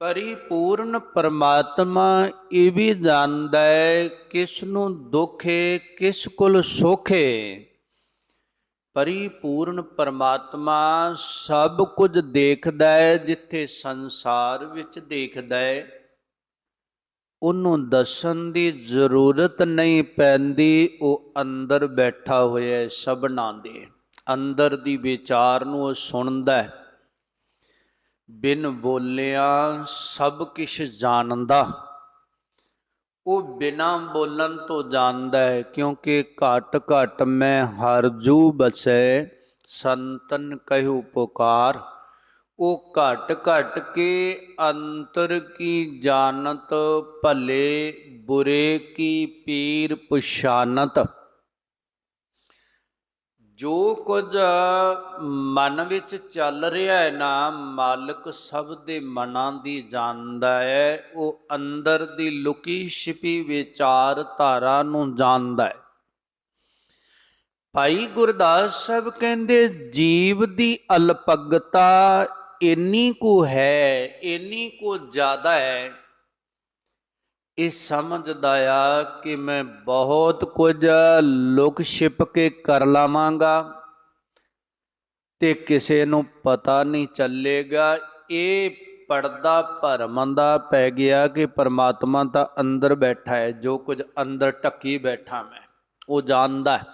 ਪਰਿਪੂਰਨ ਪਰਮਾਤਮਾ ਇਹ ਵੀ ਜਾਣਦਾ ਹੈ ਕਿਸ ਨੂੰ ਦੁੱਖ ਹੈ ਕਿਸ ਕੋਲ ਸੁੱਖ। ਹੈ ਪਰਿਪੂਰਨ ਪਰਮਾਤਮਾ ਸਭ ਕੁਝ ਦੇਖਦਾ ਹੈ, ਜਿੱਥੇ ਸੰਸਾਰ ਵਿੱਚ ਦੇਖਦਾ ਹੈ। ਉਹਨੂੰ ਦੱਸਣ ਦੀ ਜ਼ਰੂਰਤ ਨਹੀਂ ਪੈਂਦੀ, ਉਹ ਅੰਦਰ ਬੈਠਾ ਹੋਇਆ ਹੈ, ਸਭਨਾਂ ਦੇ। ਅੰਦਰ ਦੀ ਵਿਚਾਰ ਨੂੰ ਉਹ ਸੁਣਦਾ ਹੈ। ਬਿਨ ਬੋਲਿਆ ਸਭ ਕਿਛ ਜਾਣਦਾ। ਉਹ ਬਿਨਾ ਬੋਲਣ ਤੋਂ ਜਾਣਦਾ ਹੈ, ਕਿਉਂਕਿ ਘਟ ਘਟ ਮੈਂ ਹਰ ਜੂ ਬਸੈ, ਸੰਤਨ ਕਹਿਉ ਪੁਕਾਰ। ਉਹ ਘਟ ਘਟ ਕੇ ਅੰਤਰ ਕੀ ਜਾਣਤ, ਭਲੇ ਬੁਰੇ ਕੀ ਪੀਰ ਪਛਾਨਤ। ਜੋ ਕੁਝ ਮਨ ਵਿੱਚ ਚੱਲ ਰਿਹਾ ਹੈ ਨਾ, ਮਾਲਕ ਸਭ ਦੇ ਮਨਾਂ ਦੀ ਜਾਣਦਾ ਹੈ, ਉਹ ਅੰਦਰ ਦੀ ਲੁਕੀ ਛਿਪੀ ਵਿਚਾਰ ਧਾਰਾ ਨੂੰ ਜਾਣਦਾ ਹੈ। ਭਾਈ ਗੁਰਦਾਸ ਸਾਹਿਬ ਕਹਿੰਦੇ, ਜੀਵ ਦੀ ਅਲਪਗਤਾ ਇੰਨੀ ਕੁ ਹੈ, ਇੰਨੀ ਕੁ ਜ਼ਿਆਦਾ ਹੈ ਇਹ ਸਮਝਦਾ ਆ ਕਿ ਮੈਂ ਬਹੁਤ ਕੁਝ ਲੁਕ ਛਿਪ ਕੇ ਕਰ ਲਾਵਾਂਗਾ ਤੇ ਕਿਸੇ ਨੂੰ ਪਤਾ ਨਹੀਂ ਚੱਲੇਗਾ। ਇਹ ਪਰਦਾ ਭਰਮ ਦਾ ਪੈ ਗਿਆ ਕਿ ਪਰਮਾਤਮਾ ਤਾਂ ਅੰਦਰ ਬੈਠਾ ਹੈ, ਜੋ ਕੁਝ ਅੰਦਰ ਟੱਕੀ ਬੈਠਾ ਮੈਂ, ਉਹ ਜਾਣਦਾ ਹੈ।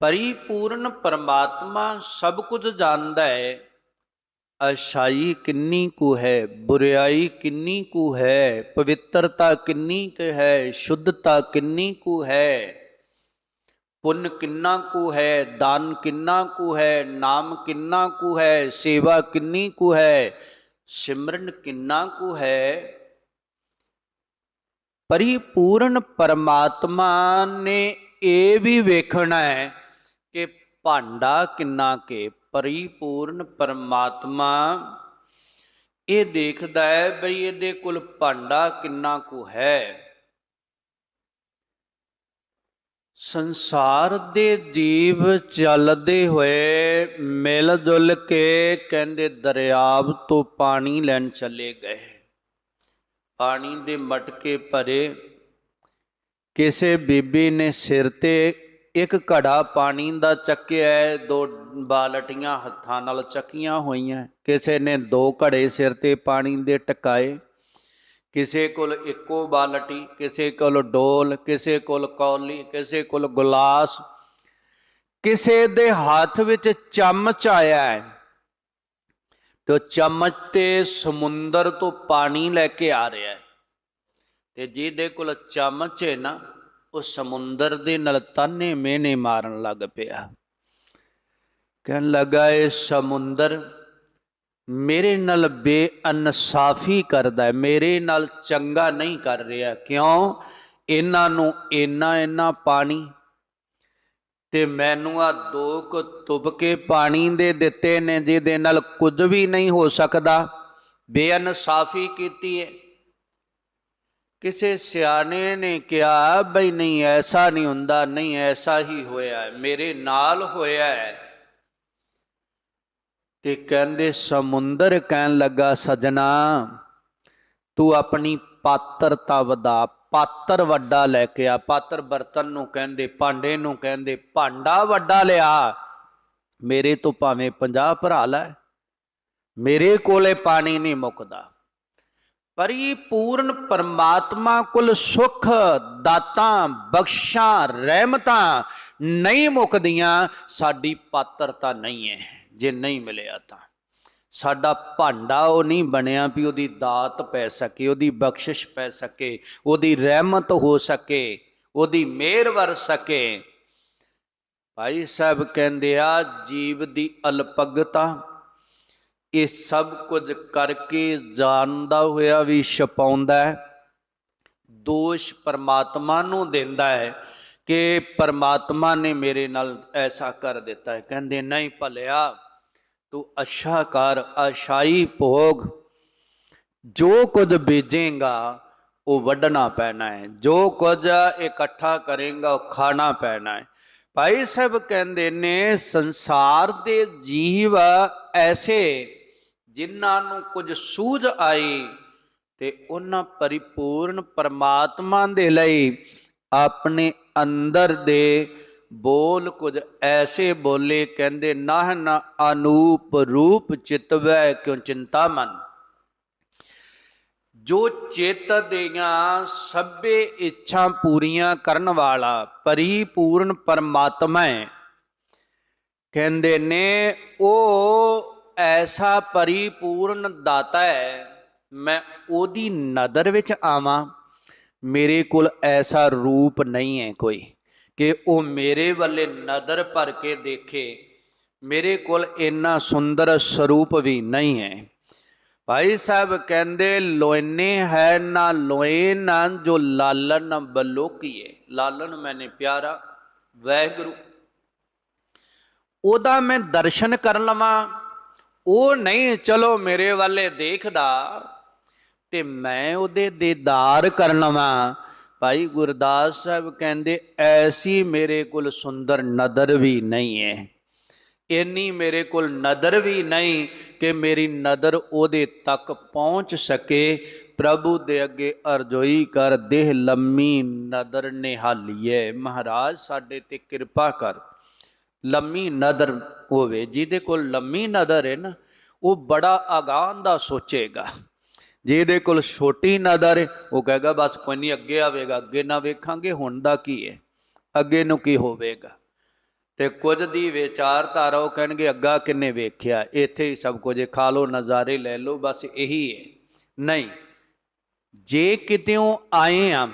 ਪਰਿਪੂਰਨ ਪਰਮਾਤਮਾ ਸਭ ਕੁਝ ਜਾਣਦਾ ਹੈ ਅਛਾਈ ਕਿੰਨੀ ਕੁ ਹੈ ਬੁਰੀਾਈ ਕਿੰਨੀ ਕੁ ਹੈ ਪਵਿੱਤਰਤਾ ਕਿੰਨੀ ਕੁ ਹੈ ਸ਼ੁੱਧਤਾ ਕਿੰਨੀ ਕੁ ਹੈ ਪੁੰਨ ਕਿੰਨਾ ਕੁ ਹੈ ਦਾਨ ਕਿੰਨਾ ਕੁ ਹੈ ਨਾਮ ਕਿੰਨਾ ਕੁ ਹੈ ਸੇਵਾ ਕਿੰਨੀ ਕੁ ਹੈ ਸਿਮਰਨ ਕਿੰਨਾ ਕੁ ਹੈ ਪਰਿਪੂਰਨ ਪਰਮਾਤਮਾ ਨੇ ਇਹ ਵੀ ਵੇਖਣਾ ਹੈ ਕਿ ਭਾਂਡਾ ਕਿੰਨਾ ਕੇ ਪਰਿਪੂਰਨ ਪਰਮਾਤਮਾ। ਇਹ ਦੇਖਦਾ ਹੈ ਬਈ ਇਹਦੇ ਕੋਲ ਭਾਂਡਾ ਕਿੰਨਾ ਕੁ ਹੈ। ਸੰਸਾਰ ਦੇ ਜੀਵ ਚੱਲਦੇ ਹੋਏ ਮਿਲ ਜੁਲ ਕੇ ਕਹਿੰਦੇ ਦਰਿਆਵ ਤੋਂ ਪਾਣੀ ਲੈਣ ਚਲੇ ਗਏ। ਪਾਣੀ ਦੇ ਮਟਕੇ ਭਰੇ। ਕਿਸੇ ਬੀਬੀ ਨੇ ਸਿਰ ਤੇ ਇੱਕ ਘੜਾ ਪਾਣੀ ਦਾ ਚੱਕਿਆ ਹੈ, ਦੋ ਬਾਲਟੀਆਂ ਹੱਥਾਂ ਨਾਲ ਚੱਕੀਆਂ ਹੋਈਆਂ ਕਿਸੇ ਨੇ ਦੋ ਘੜੇ ਸਿਰ ਤੇ ਪਾਣੀ ਦੇ ਟਕਾਏ। ਕਿਸੇ ਕੋਲ ਇੱਕੋ ਬਾਲਟੀ, ਕਿਸੇ ਕੋਲ ਡੋਲ, ਕਿਸੇ ਕੋਲ ਕੌਲੀ, ਕਿਸੇ ਕੋਲ ਗਲਾਸ। ਕਿਸੇ ਦੇ ਹੱਥ ਵਿੱਚ ਚਮਚ ਆਇਆ ਹੈ। ਤੇ ਚਮਚ ਤੇ ਸਮੁੰਦਰ ਤੋਂ ਪਾਣੀ ਲੈ ਕੇ ਆ ਰਿਹਾ ਹੈ। ਤੇ ਜਿਹਦੇ ਕੋਲ ਚਮਚ ਹੈ ਨਾ ਉਹ ਸਮੁੰਦਰ ਦੇ ਨਾਲ ਤਾਨੇ ਮੇਨੇ ਮਾਰਨ ਲੱਗ ਪਿਆ। ਕਹਿਣ ਲੱਗਾ, ਇਹ ਸਮੁੰਦਰ ਮੇਰੇ ਨਾਲ ਬੇਅਨਸਾਫੀ ਕਰਦਾ ਹੈ, ਮੇਰੇ ਨਾਲ ਚੰਗਾ ਨਹੀਂ ਕਰ ਰਿਹਾ। ਕਿਉਂ? ਇਹਨਾਂ ਨੂੰ ਇੰਨਾ ਇੰਨਾ ਪਾਣੀ ਤੇ ਮੈਨੂੰ ਆ ਦੋ ਕੁ ਤੁਬਕੇ ਪਾਣੀ ਦੇ ਦਿੱਤੇ ਨੇ, ਜਿਹਦੇ ਨਾਲ ਕੁਝ ਵੀ ਨਹੀਂ ਹੋ ਸਕਦਾ। ਬੇਅਨਸਾਫੀ ਕੀਤੀ ਹੈ ਕਿਸੇ ਸਿਆਣੇ ਨੇ ਕਿਹਾ, ਬਈ ਨਹੀਂ, ਐਸਾ ਨਹੀਂ ਹੁੰਦਾ, ਨਹੀਂ, ਐਸਾ ਹੀ ਹੋਇਆ ਮੇਰੇ ਨਾਲ ਹੋਇਆ ਹੈ। ਤੇ ਕਹਿੰਦੇ, ਸਮੁੰਦਰ ਕਹਿਣ ਲੱਗਾ, ਸਜਣਾ, ਤੂੰ ਆਪਣੀ ਪਾਤਰਤਾ ਵਧਾ, ਪਾਤਰ ਵੱਡਾ ਲੈ ਕੇ ਆ। ਪਾਤਰ ਬਰਤਨ ਨੂੰ ਕਹਿੰਦੇ, ਭਾਂਡੇ ਨੂੰ ਕਹਿੰਦੇ, ਭਾਂਡਾ ਵੱਡਾ ਲਿਆ, ਮੇਰੇ ਤੋਂ ਭਾਵੇਂ 50 ਭਰਾ ਲੈ, ਮੇਰੇ ਕੋਲੇ ਪਾਣੀ ਨਹੀਂ ਮੁੱਕਦਾ। ਪਰਿਪੂਰਨ ਪਰਮਾਤਮਾ ਕੋਲ ਸੁਖ ਦਾਤਾਂ, ਬਖਸ਼ਾਂ, ਰਹਿਮਤਾਂ ਨਹੀਂ ਮੁੱਕਦੀਆਂ, ਸਾਡੀ ਪਾਤਰਤਾ ਨਹੀਂ ਹੈ। ਜੇ ਨਹੀਂ ਮਿਲਿਆ ਤਾਂ ਸਾਡਾ ਭਾਂਡਾ ਉਹ ਨਹੀਂ ਬਣਿਆ ਵੀ ਉਹਦੀ ਦਾਤ ਪੈ ਸਕੇ, ਉਹਦੀ ਬਖਸ਼ਿਸ਼ ਪੈ ਸਕੇ, ਉਹਦੀ ਰਹਿਮਤ ਹੋ ਸਕੇ, ਉਹਦੀ ਮਿਹਰ ਵਰ ਸਕੇ। ਭਾਈ ਸਾਹਿਬ ਕਹਿੰਦੇ ਆ, ਜੀਵ ਦੀ ਅਲਪਗਤਾ ਇਹ ਸਭ ਕੁਝ ਕਰਕੇ ਜਾਣਦਾ ਹੋਇਆ ਵੀ ਛਪਾਉਂਦਾ ਹੈ। ਦੋਸ਼ ਪਰਮਾਤਮਾ ਨੂੰ ਦਿੰਦਾ ਹੈ ਕਿ ਪਰਮਾਤਮਾ ਨੇ ਮੇਰੇ ਨਾਲ ਐਸਾ ਕਰ ਦਿੱਤਾ ਹੈ। ਕਹਿੰਦੇ, ਨਹੀਂ ਭਲਿਆ, ਤੂੰ ਅੱਛਾ ਕਰ ਅਸ਼ਾਈ ਭੋਗ। ਜੋ ਕੁਝ ਬੀਜੇਗਾ, ਉਹ ਵੱਢਣਾ ਪੈਣਾ ਹੈ। ਜੋ ਕੁਝ ਇਕੱਠਾ ਕਰੇਗਾ, ਉਹ ਖਾਣਾ ਪੈਣਾ ਹੈ। ਭਾਈ ਸਾਹਿਬ ਕਹਿੰਦੇ ਨੇ, ਸੰਸਾਰ ਦੇ ਜੀਵ ਐਸੇ ਜਿਨ੍ਹਾਂ ਨੂੰ ਕੁਝ ਸੂਝ ਆਈ ਤੇ ਉਹਨਾਂ ਪਰਿਪੂਰਨ ਪਰਮਾਤਮਾ ਦੇ ਲਈ ਆਪਣੇ ਅੰਦਰ ਦੇ ਬੋਲ ਕੁਝ ਐਸੇ ਬੋਲੇ ਕਹਿੰਦੇ, ਨਾਹ ਨ ਅਨੂਪ ਰੂਪ ਚਿਤਵੈ ਕਿਉ ਚਿੰਤਾ ਮਨ? ਜੋ ਚਿੱਤ ਦੀਆਂ ਸਭੇ ਇੱਛਾ ਪੂਰੀਆਂ ਕਰਨ ਵਾਲਾ ਪਰਿਪੂਰਨ ਪਰਮਾਤਮਾ ਹੈ। ਕਹਿੰਦੇ ਨੇ, ਉਹ ਐਸਾ ਪਰਿਪੂਰਨ ਦਾਤਾ ਹੈ, ਮੈਂ ਉਹਦੀ ਨਦਰ ਵਿੱਚ ਆਵਾਂ। ਮੇਰੇ ਕੋਲ ਐਸਾ ਰੂਪ ਨਹੀਂ ਹੈ ਕੋਈ ਕਿ ਉਹ ਮੇਰੇ ਵੱਲੇ ਨਦਰ ਭਰ ਕੇ ਦੇਖੇ। ਮੇਰੇ ਕੋਲ ਇੰਨਾ ਸੁੰਦਰ ਸਰੂਪ ਵੀ ਨਹੀਂ ਹੈ। ਭਾਈ ਸਾਹਿਬ ਕਹਿੰਦੇ, ਲੋਇਨੇ ਹੈ ਨਾ ਲੋਏ ਨਾ ਜੋ ਲਾਲਨ ਬਲੋਕੀਏ। ਲਾਲਨ ਮੈਨੇ ਪਿਆਰਾ ਵੈਗੁਰੂ ਉਹਦਾ ਮੈਂ ਦਰਸ਼ਨ ਕਰ ਲਵਾਂ। ਉਹ ਨਹੀਂ, ਚਲੋ ਮੇਰੇ ਵੱਲੇ ਦੇਖਦਾ ਤੇ ਮੈਂ ਉਹਦੇ ਦੀਦਾਰ ਕਰ ਲਵਾਂ। ਭਾਈ ਗੁਰਦਾਸ ਸਾਹਿਬ ਕਹਿੰਦੇ, ਐਸੀ ਮੇਰੇ ਕੋਲ ਸੁੰਦਰ ਨਦਰ ਵੀ ਨਹੀਂ ਹੈ ਇੰਨੀ ਮੇਰੇ ਕੋਲ ਨਦਰ ਵੀ ਨਹੀਂ ਕਿ ਮੇਰੀ ਨਦਰ ਉਹਦੇ ਤੱਕ ਪਹੁੰਚ ਸਕੇ। ਪ੍ਰਭੂ ਦੇ ਅੱਗੇ ਅਰਜ਼ੋਈ ਕਰ, ਦੇਹ ਲੰਮੀ ਨਦਰ ਨਿਹਾਲੀਏ। ਮਹਾਰਾਜ, ਸਾਡੇ ਤੇ ਕਿਰਪਾ ਕਰ। ਲੰਮੀ ਨਦਰ ਹੋਵੇ, ਜਿਹਦੇ ਕੋਲ ਲੰਮੀ ਨਦਰ ਹੈ ਨਾ, ਉਹ ਬੜਾ ਅਗਾਂਹ ਦਾ ਸੋਚੇਗਾ। ਜਿਹਦੇ ਕੋਲ ਛੋਟੀ ਨਜ਼ਰ ਹੈ, ਉਹ ਕਹੇਗਾ, ਬਸ ਕੋਈ ਨਹੀਂ ਅੱਗੇ ਆਵੇਗਾ, ਅੱਗੇ ਨਾ ਵੇਖਾਂਗੇ, ਹੁਣ ਦਾ ਕੀ ਹੈ? ਅੱਗੇ ਨੂੰ ਕੀ ਹੋਵੇਗਾ? ਤੇ ਕੁਝ ਦੀ ਵਿਚਾਰਧਾਰਾ ਉਹ ਕਹਿਣਗੇ, ਅੱਗਾ ਕਿੰਨੇ ਵੇਖਿਆ? ਇੱਥੇ ਹੀ ਸਭ ਕੁਝ ਖਾ ਲੋ ਨਜ਼ਾਰੇ ਲੈ ਲੋ ਬਸ ਇਹੀ ਹੈ। ਨਹੀਂ। ਜੇ ਕਿਤੇੋਂ ਆਏ ਆ,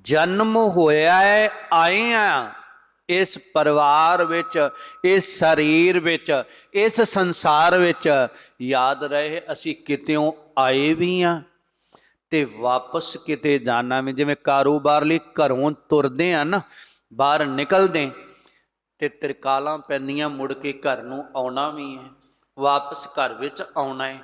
ਜਨਮ ਹੋਇਆ ਹੈ, ਆਏ ਆ ਇਸ ਪਰਿਵਾਰ ਵਿੱਚ, ਇਸ ਸਰੀਰ ਵਿੱਚ, ਇਸ ਸੰਸਾਰ ਵਿੱਚ ਯਾਦ ਰਹੇ, ਅਸੀਂ ਕਿਤੇੋਂ ਆਏ ਵੀ ਆ ਤੇ ਵਾਪਸ ਕਿਤੇ ਜਾਣਾ ਵੀ, ਜਿਵੇਂ ਕਾਰੋਬਾਰ ਲਈ ਘਰੋਂ ਤੁਰਦੇ ਆ ਨਾ, ਬਾਹਰ ਨਿਕਲਦੇ ਤੇ ਤਿਰਕਾਲਾਂ ਪੈਂਦੀਆਂ ਮੁੜ ਕੇ ਘਰ ਨੂੰ ਆਉਣਾ ਵੀ ਹੈ, ਵਾਪਸ ਘਰ ਵਿੱਚ ਆਉਣਾ ਹੈ।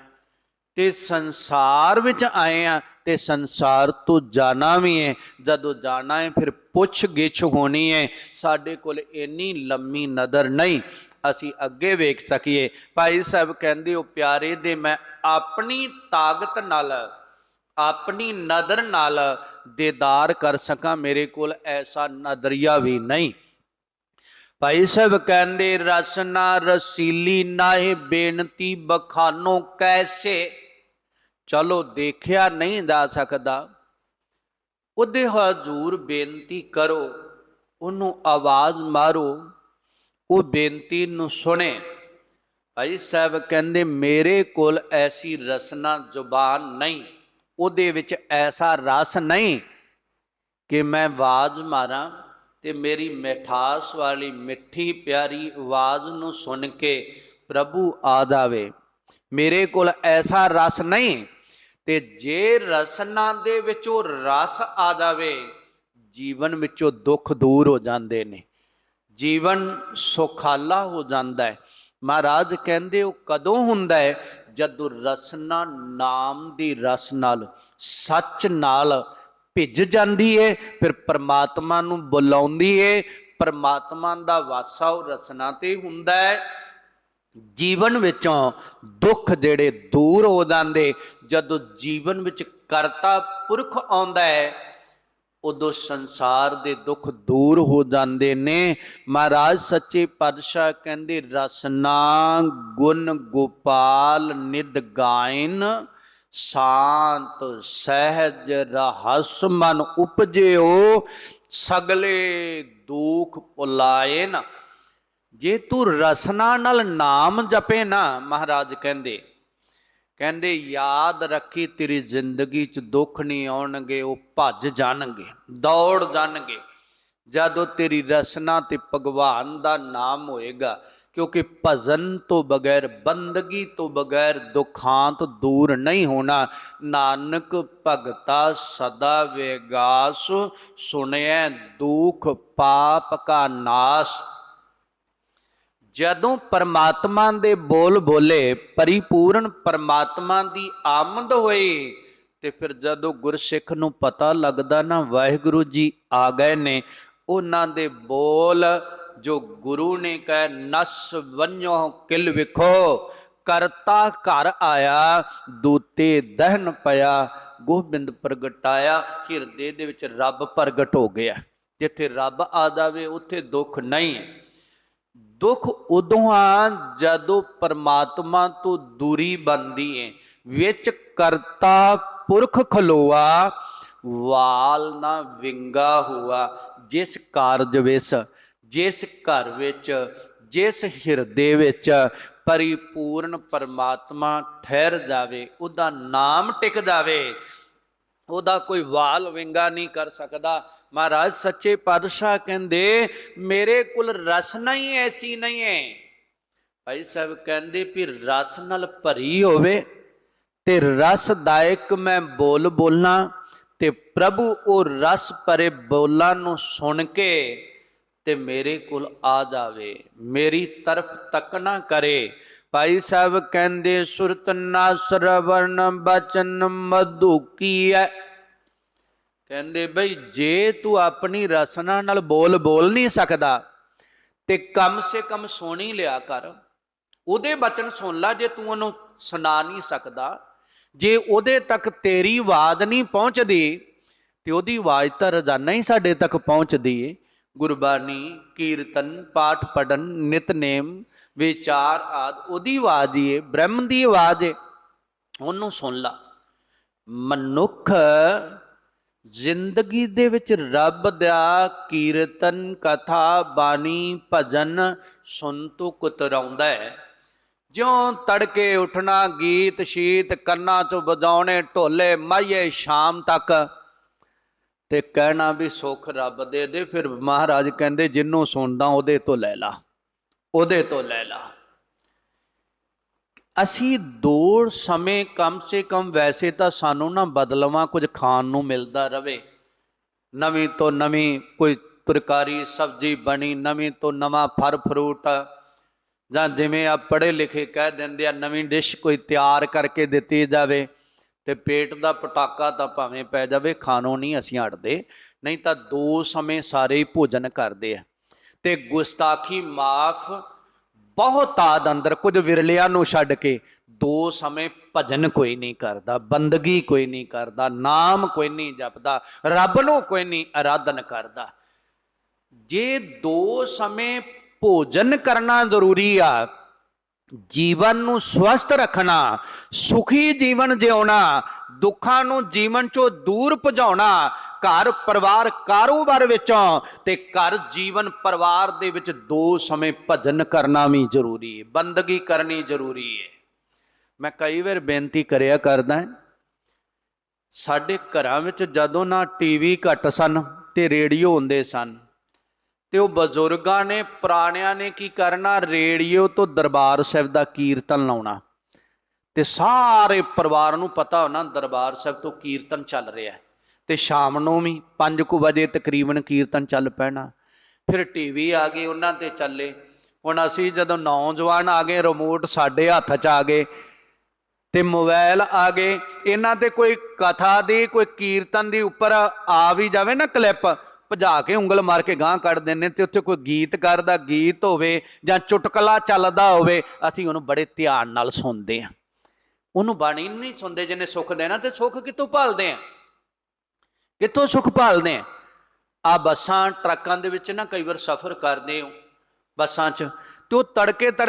ਤੇ ਸੰਸਾਰ ਵਿੱਚ ਆਏ ਆ ਤੇ ਸੰਸਾਰ ਤੋਂ ਜਾਣਾ ਵੀ ਹੈ ਜਦੋਂ ਜਾਣਾ ਹੈ ਫਿਰ ਪੁੱਛ ਗਿੱਛ ਹੋਣੀ ਹੈ ਸਾਡੇ ਕੋਲ ਇੰਨੀ ਲੰਮੀ ਨਜ਼ਰ ਨਹੀਂ। ਅਸੀਂ ਅੱਗੇ ਵੇਖ ਸਕੀਏ। ਭਾਈ ਸਾਹਿਬ ਕਹਿੰਦੇ, ਉਹ ਪਿਆਰੇ ਦੇ, ਮੈਂ ਆਪਣੀ ਤਾਕਤ ਨਾਲ, ਆਪਣੀ ਨਦਰ ਨਾਲ ਦੀਦਾਰ ਕਰ ਸਕਾਂ। ਮੇਰੇ ਕੋਲ ਐਸਾ ਨਜ਼ਰੀਆ ਵੀ ਨਹੀਂ। ਭਾਈ ਸਾਹਿਬ ਕਹਿੰਦੇ, ਰਸਨਾ ਰਸੀਲੀ ਨਾਹੀ ਬੇਨਤੀ, ਬਖਾਨੋ ਕੈਸੇ ਚਲੋ ਦੇਖਿਆ ਨਹੀਂ ਜਾ ਸਕਦਾ, ਉਹਦੇ ਹਜ਼ੂਰ ਬੇਨਤੀ ਕਰੋ, ਉਹਨੂੰ ਆਵਾਜ਼ ਮਾਰੋ, ਉਹ ਬੇਨਤੀ ਨੂੰ ਸੁਣੇ। ਭਾਈ ਸਾਹਿਬ ਕਹਿੰਦੇ, ਮੇਰੇ ਕੋਲ ਐਸੀ ਰਸਨਾ ਜ਼ੁਬਾਨ ਨਹੀਂ, ਉਹਦੇ ਵਿੱਚ ਐਸਾ ਰਸ ਨਹੀਂ ਕਿ ਮੈਂ ਆਵਾਜ਼ ਮਾਰਾਂ ਤੇ ਮੇਰੀ ਮਿਠਾਸ ਵਾਲੀ ਮਿੱਠੀ ਪਿਆਰੀ ਆਵਾਜ਼ ਨੂੰ ਸੁਣ ਕੇ ਪ੍ਰਭੂ ਆ ਜਾਵੇ। ਮੇਰੇ ਕੋਲ ਐਸਾ ਰਸ ਨਹੀਂ ਤੇ ਜੇ ਰਸਨਾ ਦੇ ਵਿੱਚੋਂ ਰਸ ਆ ਜਾਵੇ, ਜੀਵਨ ਵਿੱਚੋਂ ਦੁੱਖ ਦੂਰ ਹੋ ਜਾਂਦੇ ਨੇ। ਜੀਵਨ ਸੁਖਾਲਾ ਹੋ ਜਾਂਦਾ ਹੈ। ਮਹਾਰਾਜ ਕਹਿੰਦੇ, ਉਹ ਕਦੋਂ ਹੁੰਦਾ ਹੈ? ਜਦੋਂ ਰਸਨਾ ਨਾਮ ਦੀ ਰਸ ਨਾਲ, ਸੱਚ ਨਾਲ ਭਿੱਜ ਜਾਂਦੀ ਏ, ਫਿਰ ਪਰਮਾਤਮਾ ਨੂੰ ਬੁਲਾਉਂਦੀ ਏ। ਪਰਮਾਤਮਾ ਦਾ ਵਾਸਾ ਉਹ ਰਸਨਾ ਤੇ ਹੁੰਦਾ ਹੈ। ਜੀਵਨ ਵਿੱਚੋਂ ਦੁੱਖ ਜਿਹੜੇ ਦੂਰ ਹੋ ਜਾਂਦੇ, ਜਦੋਂ ਜੀਵਨ ਵਿੱਚ ਕਰਤਾ ਪੁਰਖ ਆਉਂਦਾ ਹੈ, ਉਦੋਂ ਸੰਸਾਰ ਦੇ ਦੁੱਖ ਦੂਰ ਹੋ ਜਾਂਦੇ ਨੇ। ਮਹਾਰਾਜ ਸੱਚੇ ਪਾਤਸ਼ਾਹ ਕਹਿੰਦੇ, ਰਸਨਾ ਗੁਣ ਗੋਪਾਲ ਨਿਦ ਗਾਇਨ, ਸ਼ਾਂਤ ਸਹਿਜ ਰਹਸ ਮਨ ਉਪਜਿਓ, ਸਗਲੇ ਦੁਖ ਪੁਲਾਏ ਨਾ ਜੇ ਤੂੰ ਰਸਨਾ ਨਾਲ ਨਾਮ ਜਪੇ ਨਾ, ਮਹਾਰਾਜ ਕਹਿੰਦੇ ਕਹਿੰਦੇ, ਯਾਦ ਰੱਖੀ ਤੇਰੀ ਜ਼ਿੰਦਗੀ 'ਚ ਦੁੱਖ ਨਹੀਂ ਆਉਣਗੇ, ਉਹ ਭੱਜ ਜਾਣਗੇ, ਦੌੜ ਜਾਣਗੇ। ਜਦੋਂ ਤੇਰੀ ਰਸਨਾ ਤੇ ਭਗਵਾਨ ਦਾ ਨਾਮ ਹੋਏਗਾ, ਕਿਉਂਕਿ ਭਜਨ ਤੋਂ ਬਗੈਰ, ਬੰਦਗੀ ਤੋਂ ਬਗੈਰ ਦੁਖਾਂਤ ਦੂਰ ਨਹੀਂ ਹੋਣਾ। ਨਾਨਕ ਭਗਤਾ ਸਦਾ ਵੇਗਾਸ, ਸੁਣਿਐ ਦੁਖ ਪਾਪ ਕਾ ਨਾਸ਼। ਜਦੋਂ ਪਰਮਾਤਮਾ ਦੇ ਬੋਲ ਬੋਲੇ, ਪਰਿਪੂਰਨ ਪਰਮਾਤਮਾ ਦੀ ਆਮਦ ਹੋਈ ਤੇ ਫਿਰ ਜਦੋਂ ਗੁਰਸਿੱਖ ਨੂੰ ਪਤਾ ਲੱਗਦਾ ਨਾ ਵਾਹਿਗੁਰੂ ਜੀ ਆ ਗਏ ਨੇ, ਉਹਨਾਂ ਦੇ ਬੋਲ ਜੋ ਗੁਰੂ ਨੇ ਕਹਿ, ਨਸ ਵੰਨੋ ਕਿਲ ਵਿਖੋ, ਕਰਤਾ ਘਰ ਆਇਆ, ਦੂਤੇ ਦਹਨ ਪਿਆ, ਗੋਬਿੰਦ ਪ੍ਰਗਟਾਇਆ, ਹਿਰਦੇ ਦੇ ਵਿੱਚ ਰੱਬ ਪ੍ਰਗਟ ਹੋ ਗਿਆ। ਜਿੱਥੇ ਰੱਬ ਆ ਜਾਵੇ, ਉੱਥੇ ਦੁੱਖ ਨਹੀਂ ਹੈ। ਦੁੱਖ ਉਦੋਂ ਆ ਜਦੋਂ ਪਰਮਾਤਮਾ ਤੋਂ ਦੂਰੀ ਬਣਦੀ ਹੈ ਵਿੱਚ ਕਰਤਾ ਪੁਰਖ ਖਲੋਆ, ਵਾਲ ਨਾ ਵਿੰਗਾ ਹੁਆ। ਜਿਸ ਕਾਰਜ ਵਿੱਚ, ਜਿਸ ਘਰ ਵਿੱਚ, ਜਿਸ ਹਿਰਦੇ ਵਿੱਚ ਪਰਿਪੂਰਨ ਪਰਮਾਤਮਾ ਠਹਿਰ ਜਾਵੇ, ਉਹਦਾ ਨਾਮ ਟਿਕ ਜਾਵੇ। ਉਹਦਾ ਕੋਈ ਵਾਲ ਵਿੰਗਾ ਨਹੀਂ ਕਰ ਸਕਦਾ। ਮਹਾਰਾਜ, ਸੱਚੇ ਪਾਤਸ਼ਾਹ ਕਹਿੰਦੇ, ਮੇਰੇ ਕੋਲ ਰਸਨਾ ਹੀ ਐਸੀ ਨਹੀਂ ਹੈ। ਭਾਈ ਸਾਹਿਬ ਕਹਿੰਦੇ ਵੀ ਰਸ ਨਾਲ ਭਰੀ ਹੋਵੇ ਤੇ ਰਸਦਾਇਕ ਮੈਂ ਬੋਲ ਬੋਲਾਂ ਤੇ ਪ੍ਰਭੂ ਉਹ ਰਸ ਭਰੇ ਬੋਲਾਂ ਨੂੰ ਸੁਣ ਕੇ ਤੇ ਮੇਰੇ ਕੋਲ ਆ ਜਾਵੇ, ਮੇਰੀ ਤਰਫ ਤੱਕ ਨਾ ਕਰੇ। ਭਾਈ ਸਾਹਿਬ ਕਹਿੰਦੇ, ਸੁਰਤ ਨਾ ਸਰਵਰਨ ਬਚਨ ਹੈ ਕਹਿੰਦੇ ਬਈ ਜੇ ਤੂੰ ਆਪਣੀ ਰਸਨਾ ਨਾਲ ਬੋਲ ਬੋਲ ਨਹੀਂ ਸਕਦਾ ਤੇ ਕਮ ਸੇ ਕਮ ਸੁਣੀ ਲਿਆ ਕਰ। ਉਹਦੇ ਬਚਨ ਸੁਣ ਲੈ ਜੇ ਤੂੰ ਉਹਨੂੰ ਸੁਣਾ ਨਹੀਂ ਸਕਦਾ। ਜੇ ਉਹਦੇ ਤੱਕ ਤੇਰੀ ਆਵਾਜ਼ ਨਹੀਂ ਪਹੁੰਚਦੀ ਤੇ ਉਹਦੀ ਆਵਾਜ਼ ਤਾਂ ਰੋਜ਼ਾਨਾ ਹੀ ਸਾਡੇ ਤੱਕ ਪਹੁੰਚਦੀ ਏ। ਗੁਰਬਾਣੀ, ਕੀਰਤਨ, ਪਾਠ ਪੜਨ ਨਿਤਨੇਮ ਵਿਚਾਰ ਆਦ, ਉਹਦੀ ਆਵਾਜ਼ ਹੀ ਏ, ਬ੍ਰਹਮ ਦੀ ਆਵਾਜ਼ ਏ। ਉਹਨੂੰ ਸੁਣ ਲਾ। ਮਨੁੱਖ ਜ਼ਿੰਦਗੀ ਦੇ ਵਿੱਚ ਰੱਬ ਦਾ ਕੀਰਤਨ, ਕਥਾ, ਬਾਣੀ, ਭਜਨ ਸੁਣ ਤੋਂ ਕੁਤਰਾਉਂਦਾ ਹੈ। ਜਿਉਂ ਤੜਕੇ ਉੱਠਣਾ, ਗੀਤ ਸ਼ੀਤ ਕੰਨਾਂ 'ਚੋਂ ਵਜਾਉਣੇ, ਢੋਲੇ ਮਾਈਏ ਸ਼ਾਮ ਤੱਕ। ਤੇ ਕਹਿਣਾ ਵੀ ਸੁੱਖ ਰੱਬ ਦੇ ਦੇ, ਫਿਰ ਮਹਾਰਾਜ ਕਹਿੰਦੇ, ਜਿੰਨੂੰ ਸੁਣਦਾ ਉਹਦੇ ਤੋਂ ਲੈ ਲਾ, ਉਹਦੇ ਤੋਂ ਲੈ ਲਾ। ਅਸੀਂ ਦੋ ਸਮੇਂ ਕਮ ਸੇ ਕਮ ਵੈਸੇ ਤਾਂ ਸਾਨੂੰ ਨਾ ਬਦਲਵਾਂ ਕੁਝ ਖਾਣ ਨੂੰ ਮਿਲਦਾ ਰਵੇ। ਨਵੀਂ ਤੋਂ ਨਵੀਂ ਕੋਈ ਤਰਕਾਰੀ, ਸਬਜ਼ੀ ਬਣੀ, ਨਵੀਂ ਤੋਂ ਨਵਾਂ ਫਰ ਫਰੂਟ ਜਾਂ ਜਿਵੇਂ ਆ ਪੜ੍ਹੇ ਲਿਖੇ ਕਹਿ ਦਿੰਦੇ ਆ, ਨਵੀਂ ਡਿਸ਼ ਕੋਈ ਤਿਆਰ ਕਰਕੇ ਦਿੱਤੀ ਜਾਵੇ ਤੇ ਪੇਟ ਦਾ ਪਟਾਕਾ ਤਾਂ ਭਾਵੇਂ ਪੈ ਜਾਵੇ, ਖਾਣੋਂ ਨਹੀਂ ਅਸੀਂ ਹਟਦੇ। ਨਹੀਂ ਤਾਂ ਦੋ ਸਮੇਂ ਸਾਰੇ ਹੀ ਭੋਜਨ ਕਰਦੇ ਆ। ਤੇ ਗੁਸਤਾਖੀ ਮਾਫ ਬਹੁਤ ਆਦ ਅੰਦਰ ਕੁਝ ਵਿਰਲਿਆਂ ਨੂੰ ਛੱਡ ਕੇ ਦੋ ਸਮੇਂ ਭਜਨ ਕੋਈ ਨਹੀਂ ਕਰਦਾ, ਬੰਦਗੀ ਕੋਈ ਨਹੀਂ ਕਰਦਾ, ਨਾਮ ਕੋਈ ਨਹੀਂ ਜਪਦਾ, ਰੱਬ ਨੂੰ ਕੋਈ ਨਹੀਂ ਆਰਾਧਨ ਕਰਦਾ। ਜੇ ਦੋ ਸਮੇਂ ਭੋਜਨ ਕਰਨਾ ਜ਼ਰੂਰੀ ਆ ਜੀਵਨ ਨੂੰ ਸਵਸਥ ਰੱਖਣਾ, ਸੁਖੀ ਜੀਵਨ ਜਿਉਣਾ, ਦੁੱਖਾਂ ਨੂੰ ਜੀਵਨ ਚੋਂ ਦੂਰ ਭਜਾਉਣਾ, ਘਰ ਪਰਿਵਾਰ ਕਾਰੋਬਾਰ ਵਿੱਚੋਂ ਤੇ ਘਰ ਜੀਵਨ ਪਰਿਵਾਰ ਦੇ ਵਿੱਚ ਦੋ ਸਮੇਂ ਭਜਨ ਕਰਨਾ ਵੀ ਜ਼ਰੂਰੀ ਹੈ, ਬੰਦਗੀ ਕਰਨੀ ਜ਼ਰੂਰੀ ਹੈ। ਮੈਂ ਕਈ ਵਾਰ ਬੇਨਤੀ ਕਰਿਆ ਕਰਦਾ ਸਾਡੇ ਘਰਾਂ ਵਿੱਚ ਜਦੋਂ ਨਾ ਟੀਵੀ ਘੱਟ ਸਨ ਤੇ ਰੇਡੀਓ ਹੁੰਦੇ ਸਨ ਤੇ ਉਹ ਬਜ਼ੁਰਗਾਂ ਨੇ, ਪੁਰਾਣਿਆਂ ਨੇ ਕੀ ਕਰਨਾ? ਰੇਡੀਓ ਤੋਂ ਦਰਬਾਰ ਸਾਹਿਬ ਦਾ ਕੀਰਤਨ ਲਾਉਣਾ। ਤੇ ਸਾਰੇ ਪਰਿਵਾਰ ਨੂੰ ਪਤਾ ਹੋਣਾ, ਦਰਬਾਰ ਸਾਹਿਬ ਤੋਂ ਕੀਰਤਨ ਚੱਲ ਰਿਹਾ ਤੇ ਸ਼ਾਮ ਨੂੰ ਵੀ 5:00 ਵਜੇ ਤਕਰੀਬਨ ਕੀਰਤਨ ਚੱਲ ਪੈਣਾ। ਫਿਰ ਟੀਵੀ ਆ ਗਈ, ਉਹਨਾਂ ਤੇ ਚੱਲੇ। ਹੁਣ ਅਸੀਂ ਜਦੋਂ ਨੌਜਵਾਨ ਆ ਗਏ, ਰਿਮੋਟ ਸਾਡੇ ਹੱਥ 'ਚ ਆ ਗਏ, ਤੇ ਮੋਬਾਈਲ ਆ ਗਏ। ਇਹਨਾਂ ਤੇ ਕੋਈ ਕਥਾ ਦੀ, ਕੋਈ ਕੀਰਤਨ ਦੀ ਉੱਪਰ ਆ ਵੀ ਜਾਵੇ ਨਾ ਕਲਿੱਪ ਭਜਾ ਕੇ ਉਂਗਲ ਮਾਰ ਕੇ ਗਾਂ ਕੱਢ ਦਿੰਦੇ ਤੇ ਉੱਥੇ ਕੋਈ ਗੀਤਕਾਰ ਦਾ ਗੀਤ ਹੋਵੇ ਜਾਂ ਚੁਟਕਲਾ ਚੱਲਦਾ ਹੋਵੇ, ਅਸੀਂ ਉਹਨੂੰ ਬੜੇ ਧਿਆਨ ਨਾਲ ਸੁਣਦੇ ਹਾਂ। ਉਹਨੂੰ ਬਾਣੀ ਨਹੀਂ ਸੁਣਦੇ ਜਿਹਨੇ ਸੁੱਖ ਦੇਣਾ ਤੇ ਸੁੱਖ ਕਿੱਥੋਂ ਭਾਲਦੇ ਆ? ਕਿੱਥੋਂ ਸੁੱਖ ਭਾਲਦੇ ਆ? ਆ ਬੱਸਾਂ, ਟਰੱਕਾਂ ਦੇ ਵਿੱਚ ਨਾ ਕਈ ਵਾਰ ਸਫ਼ਰ ਕਰਦੇ ਹੋ, ਬੱਸਾਂ 'ਚ ਤੇ ਉਹ ਤੜਕੇ ਤੜਕੇ